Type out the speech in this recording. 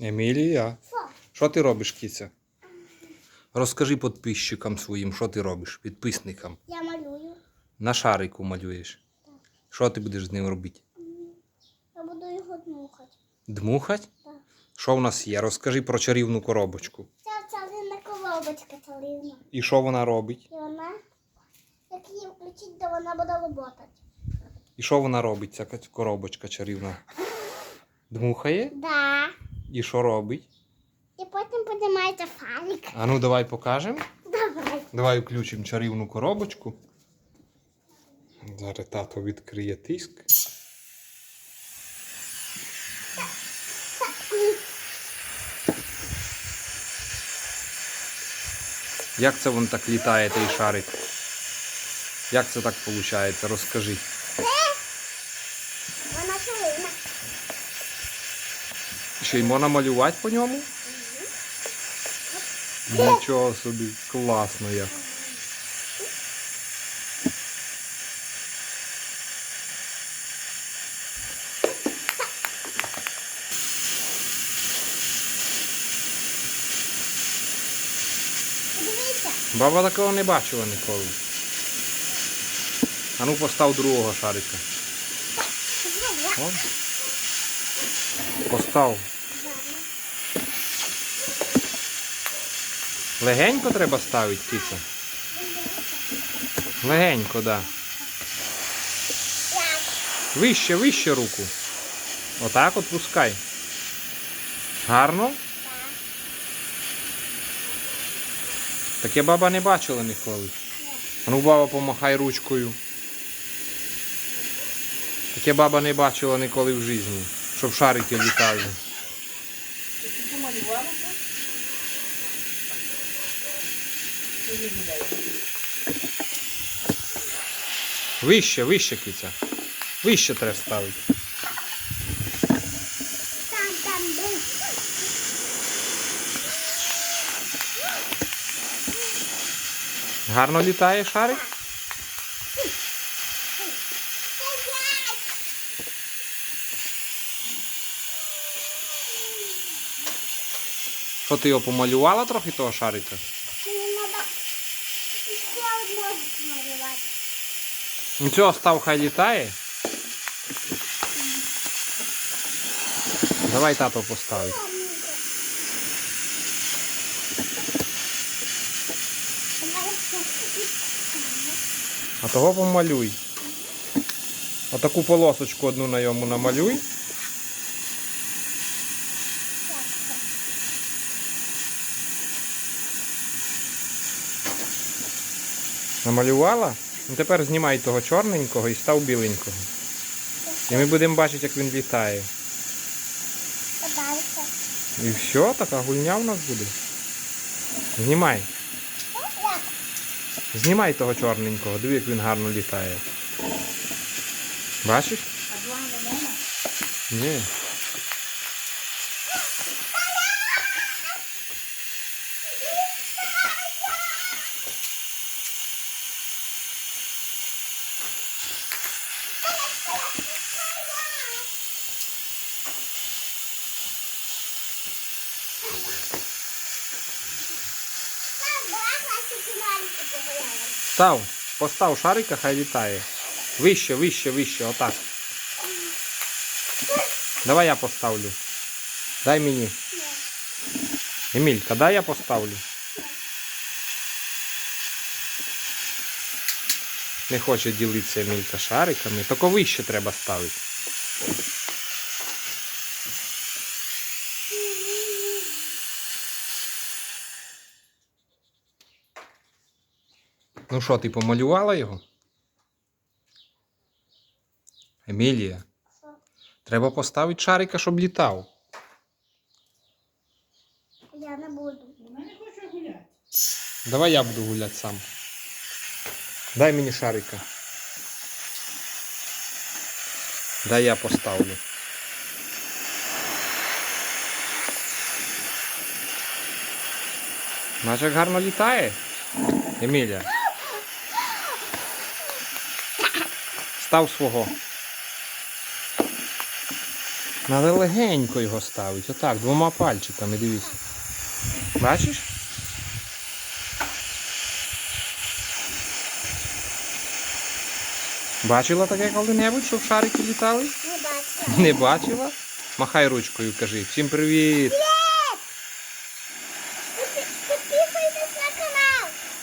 Емілія, Що? ти робиш, кіця? Розкажи підписчикам своїм, що ти робиш, підписникам. Я малюю. На шарику малюєш. Що ти будеш з ним робити? Я буду його дмухати. Дмухать? Так. Що в нас є? Розкажи про чарівну коробочку. Ця царина коробочка царівна. І що вона робить? І вона, як її включить, то вона буде роботати. І що вона робить, ця коробочка чарівна? Дмухає? Да. І що робить? І потім піднімається фарик. А ну давай покажемо. Давай. Давай включимо чарівну коробочку. Зараз тато відкриє тиск. Як це він так літає, той шарик? Як це так виходить? Розкажи. Вона царівна. Ще й можна малювати по ньому? Нічого собі, класно як. Баба такого не бачила ніколи. А ну постав другого шарика. О. Постав. Легенько треба ставити, киця. Легенько, да. Вище, вище руку. Отак от пускай. Гарно? Таке баба не бачила ніколи. Ну, баба, помахай ручкою. Таке баба не бачила ніколи в житті, щоб шарики літали. Вище, вище, киця. Вище треба ставити. Гарно літає шарик? Що ти його помалювала трохи того шарика? Мені треба ще одного малювати. Ну цього став хай літає. Давай тато поставить. А того помалюй. Отаку полосочку одну на йому намалюй. Намалювала? Ну тепер знімай того чорненького і став біленького. І ми будемо бачити, як він літає. І все, така гульня в нас буде. Знімай. Знімай того чорненького, диви, як він гарно літає. Бачиш? Ні. Став, постав шарика, хай літає. Вище, вище, вище, отак. Давай я поставлю. Дай мені. Емілька, дай я поставлю. Не хоче ділитися Емілька шариками. Тільки вище треба ставити. Ну що, ти помалювала його? Емілія, треба поставити шарика, щоб літав. Я не буду. Вона не хоче гуляти. Давай я буду гуляти сам. Дай мені шарика. Дай я поставлю. Бачиш, як гарно літає. Емілія. Став свого. Надо легенько його ставити. Отак, двома пальчиками, дивись. Бачиш? Бачила таке коли-небудь, що в шарики літали? Не бачила. Не бачила? Махай ручкою, кажи. Всім привіт!